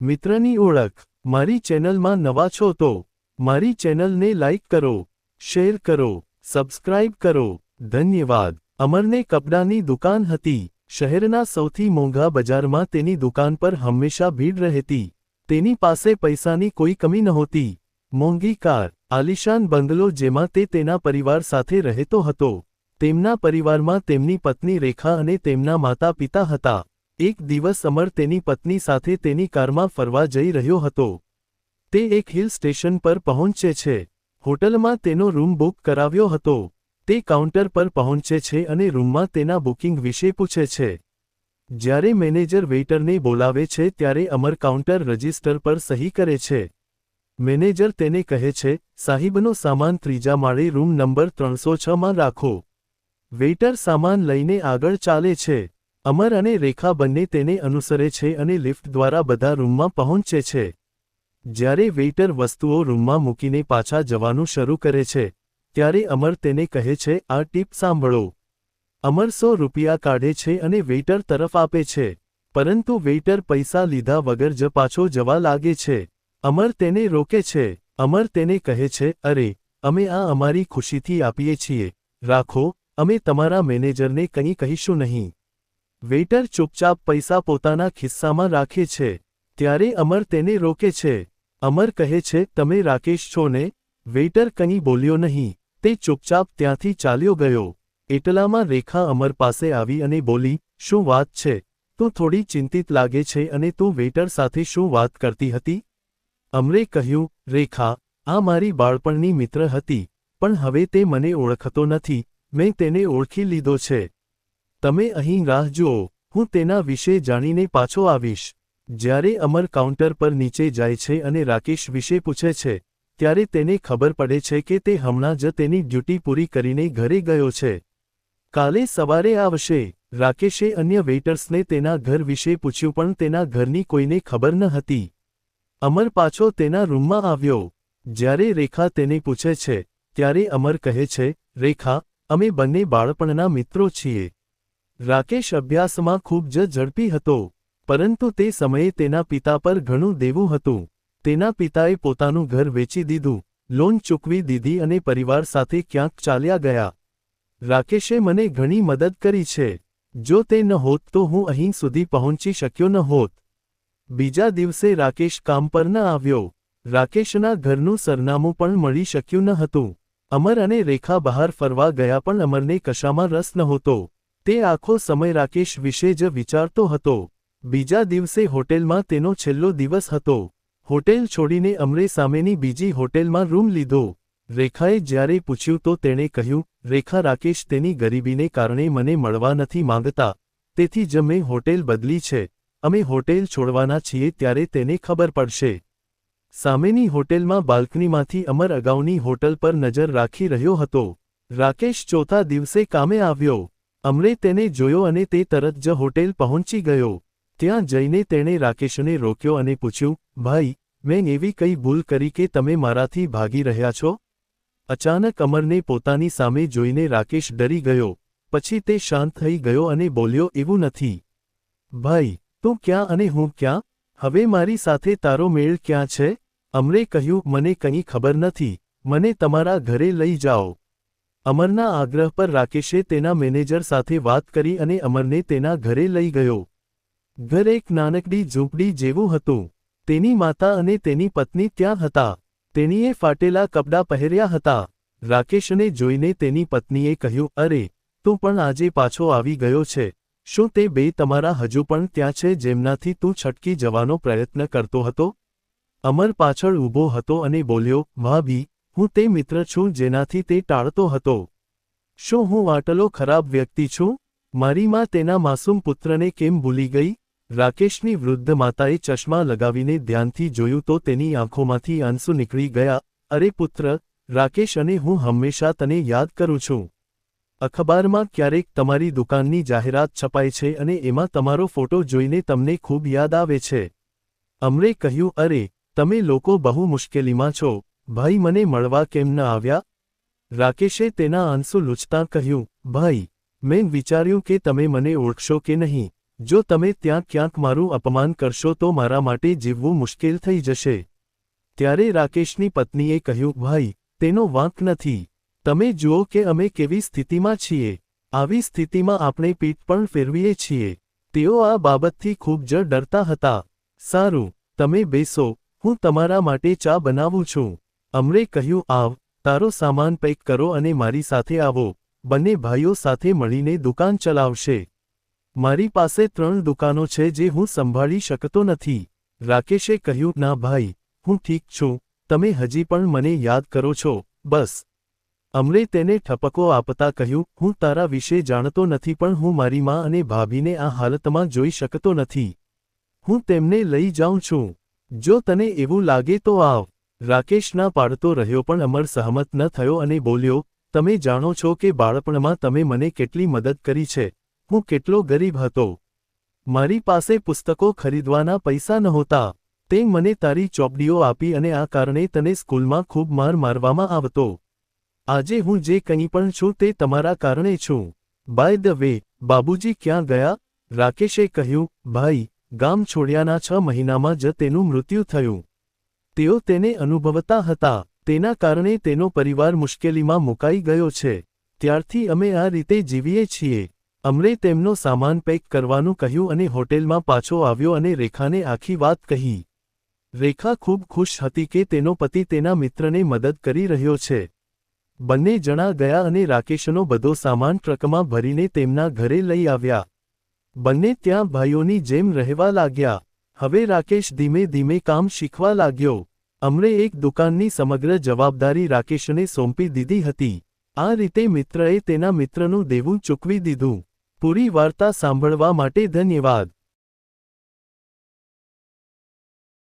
મિત્રની ઓળખ. મારી ચેનલમાં નવા છો તો મારી ચેનલને લાઇક કરો, શેર કરો, સબસ્ક્રાઇબ કરો. ધન્યવાદ. અમરને કપડાની દુકાન હતી. શહેરના સૌથી મોંઘા બજારમાં તેની દુકાન પર હંમેશા ભીડ રહેતી. તેની પાસે પૈસાની કોઈ કમી નહોતી. મોંઘી કાર, આલિશાન બંગલો જેમાં તે તેના પરિવાર સાથે રહેતો હતો. તેમના પરિવારમાં તેમની પત્ની રેખા અને તેમના માતા પિતા હતા. એક દિવસ અમર તેની પત્ની સાથે તેની કારમાં ફરવા જઈ રહ્યો હતો. તે એક હિલ સ્ટેશન પર પહોંચે છે. હોટલમાં તેનો રૂમ બુક કરાવ્યો હતો. તે કાઉન્ટર પર પહોંચે છે અને રૂમમાં તેના બુકિંગ વિશે પૂછે છે. જ્યારે મેનેજર વેઇટરને બોલાવે છે ત્યારે અમર કાઉન્ટર રજિસ્ટર પર સહી કરે છે. મેનેજર તેને કહે છે, સાહિબનો સામાન ત્રીજા માળે રૂમ નંબર ત્રણસો છમાં રાખો. વેઇટર સામાન લઈને આગળ ચાલે છે. અમર અને રેખા બંને તેને અનુસરે છે અને લિફ્ટ દ્વારા બધા રૂમમાં પહોંચે છે. જ્યારે વેઇટર વસ્તુઓ રૂમમાં મૂકીને પાછા જવાનું શરૂ કરે છે, ત્યારે અમર તેને કહે છે, આ ટીપ સાંભળો. અમર સો રૂપિયા કાઢે છે અને વેઇટર તરફ આપે છે, પરંતુ વેઇટર પૈસા લીધા વગર જ પાછો જવા લાગે છે. અમર તેને રોકે છે. અમર તેને કહે છે, અરે, અમે આ અમારી ખુશીથી આપીએ છીએ. રાખો, અમે તમારા મેનેજરને કંઈ કહીશું નહીં. વેઇટર ચૂપચાપ પૈસા પોતાના ખિસ્સામાં રાખે છે. ત્યારે અમર તેને રોકે છે. અમર કહે છે, તમે રાકેશ છો ને? વેઇટર કંઈ બોલ્યો નહીં. તે ચૂપચાપ ત્યાંથી ચાલ્યો ગયો. એટલામાં રેખા અમર પાસે આવી અને બોલી, શું વાત છે? તું થોડી ચિંતિત લાગે છે અને તું વેઇટર સાથે શું વાત કરતી હતી? અમરે કહ્યું, રેખા, આ મારી બાળપણની મિત્ર હતી, પણ હવે તે મને ઓળખતો નથી. મેં તેને ઓળખી લીધો છે. તમે અહીં રાહ જુઓ, હું તેના વિશે જાણીને પાછો આવીશ. જ્યારે અમર કાઉન્ટર પર નીચે જાય છે અને રાકેશ વિશે પૂછે છે, ત્યારે તેને ખબર પડે છે કે તે હમણાં જ તેની ડ્યુટી પૂરી કરીને ઘરે ગયો છે. કાલે સવારે આવશે. રાકેશે અન્ય વેઇટર્સને તેના ઘર વિશે પૂછ્યું પણ તેના ઘરની કોઈને ખબર ન હતી. અમર પાછો તેના રૂમમાં આવ્યો. જ્યારે રેખા તેને પૂછે છે, ત્યારે અમર કહે છે, રેખા, અમે બંને બાળપણના મિત્રો છીએ. રાકેશ અભ્યાસમાં ખૂબ જ ઝડપી હતો, પરંતુ તે સમયે તેના પિતા પર ઘણું દેવું હતું. તેના પિતાએ પોતાનું ઘર વેચી દીધું, લોન ચૂકવી દીધી અને પરિવાર સાથે ક્યાંક ચાલ્યા ગયા. રાકેશે મને ઘણી મદદ કરી છે. જો તે ન હોત તો હું અહીં સુધી પહોંચી શક્યો ન હોત. બીજા દિવસે રાકેશ કામ પર ન આવ્યો. રાકેશના ઘરનું સરનામું પણ મળી શક્યું ન હતું. અમર અને રેખા બહાર ફરવા ગયા પણ અમરને કશામાં રસ નહોતો. તે આખો સમય રાકેશ વિશે જ વિચારતો હતો. બીજા દિવસે હોટેલમાં તેનો છેલ્લો દિવસ હતો. હોટેલ છોડીને અમરે સામેની બીજી હોટેલમાં રૂમ લીધો. રેખાએ જ્યારે પૂછ્યું તો તેણે કહ્યું, રેખા રાકેશ તેની ગરીબીને કારણે મને મળવા નથી માંગતા. તેથી જ મેં હોટેલ બદલી છે. અમે હોટેલ છોડવાના છીએ ત્યારે તેને ખબર પડશે. સામેની હોટેલમાં બાલ્કનીમાંથી અમર અગાઉની હોટલ પર નજર રાખી રહ્યો હતો. રાકેશ ચોથા દિવસે કામે આવ્યો. અમરે તેને જોયો અને તે તરત જ હોટેલ પહોંચી ગયો. ત્યાં જઈને તેણે રાકેશને રોક્યો અને પૂછ્યું, ભાઈ, મેં એવી કઈ ભૂલ કરી કે તમે મારાથી ભાગી રહ્યા છો? અચાનક અમરને પોતાની સામે જોઈને રાકેશ ડરી ગયો. પછી તે શાંત થઈ ગયો અને બોલ્યો, એવું નથી. ભાઈ, તું ક્યાં અને હું ક્યાં? હવે મારી સાથે તારો મેળ ક્યાં છે? અમરે કહ્યું, મને કંઈ ખબર નથી. મને તમારા ઘરે લઈ જાઓ. અમરના આગ્રહ પર રાકેશે તેના મેનેજર સાથે વાત કરી અને અમરને તેના ઘરે લઈ ગયો. ઘર એક નાનકડી ઝૂંપડી જેવું હતું. તેની માતા અને તેની પત્ની ત્યાં હતા. તેણીએ ફાટેલા કપડાં પહેર્યા હતા. રાકેશને જોઈને તેની પત્નીએ કહ્યું, અરે, તું પણ આજે પાછો આવી ગયો છે. શું તે બે તમારા હજુ પણ ત્યાં છે જેમનાથી તું છટકી જવાનો પ્રયત્ન કરતો હતો? અમર પાછળ ઊભો હતો અને બોલ્યો ભાભી હું તે મિત્ર છું જેનાથી તે ટાળતો હતો. શું હું આટલો ખરાબ વ્યક્તિ છું? મારી માં તેના માસૂમ પુત્રને કેમ ભૂલી ગઈ? રાકેશની વૃદ્ધ માતાએ ચશ્મા લગાવીને ધ્યાનથી જોયું તો તેની આંખોમાંથી આંસુ નીકળી ગયા. અરે પુત્ર, રાકેશ અને હું હંમેશા તને યાદ કરું છું. અખબારમાં ક્યારેક તમારી દુકાનની જાહેરાત છપાય છે અને એમાં તમારો ફોટો જોઈને તમને ખૂબ યાદ આવે છે. અમરે કહ્યું, અરે, તમે લોકો બહુ મુશ્કેલીમાં છો. ભાઈ, મને મળવા કેમ ન આવ્યા? રાકેશે તેના આંસુ લૂછતાં કહ્યું, ભાઈ, મેં વિચાર્યું કે તમે મને ઓળખશો કે નહીં. જો તમે ત્યાં ક્યાંક મારું અપમાન કરશો તો મારા માટે જીવવું મુશ્કેલ થઈ જશે. ત્યારે રાકેશની પત્નીએ કહ્યું, ભાઈ, તેનો વાંક નથી. તમે જુઓ કે અમે કેવી સ્થિતિમાં છીએ. આવી સ્થિતિમાં આપણે પીઠ પણ ફેરવીએ છીએ. તેઓ આ બાબતથી ખૂબ જ ડરતા હતા. સારું, તમે બેસો. હું તમારા માટે ચા બનાવું છું. અમરે કહ્યું, આવ, તારો સામાન પેક કરો અને મારી સાથે આવો. બંને ભાઈઓ સાથે મળીને દુકાન ચલાવશે. મારી પાસે ત્રણ દુકાનો છે જે હું સંભાળી શકતો નથી. રાકેશે કહ્યું, ના ભાઈ, હું ઠીક છું. તમે હજી પણ મને યાદ કરો છો. બસ. અમરે તેને ઠપકો આપતા કહ્યું, હું તારા વિશે જાણતો નથી, પણ હું મારી માં અને ભાભીને આ હાલતમાં જોઈ શકતો નથી. હું તેમને લઈ જાઉં છું. જો તને એવું લાગે તો આવ. રાકેશ ના પાડતો રહ્યો પણ અમર સહમત ન થયો અને બોલ્યો, તમે જાણો છો કે બાળપણમાં તમે મને કેટલી મદદ કરી છે. હું કેટલો ગરીબ હતો. મારી પાસે પુસ્તકો ખરીદવાના પૈસા નહોતા. તે મને તારી ચોપડીઓ આપી અને આ કારણે તને સ્કૂલમાં ખૂબ માર મારવામાં આવતો. આજે હું જે કંઈ પણ છું તે તમારા કારણે છું. બાય ધ વે બાબુજી ક્યાં ગયા? રાકેશે કહ્યું, ભાઈ, ગામ છોડ્યાના છ મહિનામાં જ તેનું મૃત્યુ થયું. તેઓ તેને અનુભવતા હતા. તેના કારણે તેનો પરિવાર મુશ્કેલીમાં મુકાઈ ગયો છે. ત્યારથી અમે આ રીતે જીવીએ છીએ. અમરે તેમનો સામાન પેક કરવાનું કહ્યું અને હોટેલમાં પાછો આવ્યો અને રેખાને આખી વાત કહી. રેખા ખૂબ ખુશ હતી કે તેનો પતિ તેના મિત્રને મદદ કરી રહ્યો છે. બંને જણા ગયા અને રાકેશનો બધો સામાન ટ્રકમાં ભરીને તેમના ઘરે લઈ આવ્યા. બંને ત્યાં ભાઈઓની જેમ રહેવા લાગ્યા. હવે રાકેશ ધીમે ધીમે કામ શીખવા લાગ્યો. અમરે એક દુકાનની સમગ્ર જવાબદારી રાકેશને સોંપી દીધી હતી. આ રીતે મિત્રએ તેના મિત્રનું દેવું ચૂકવી દીધું. પૂરી વાર્તા સાંભળવા માટે ધન્યવાદ.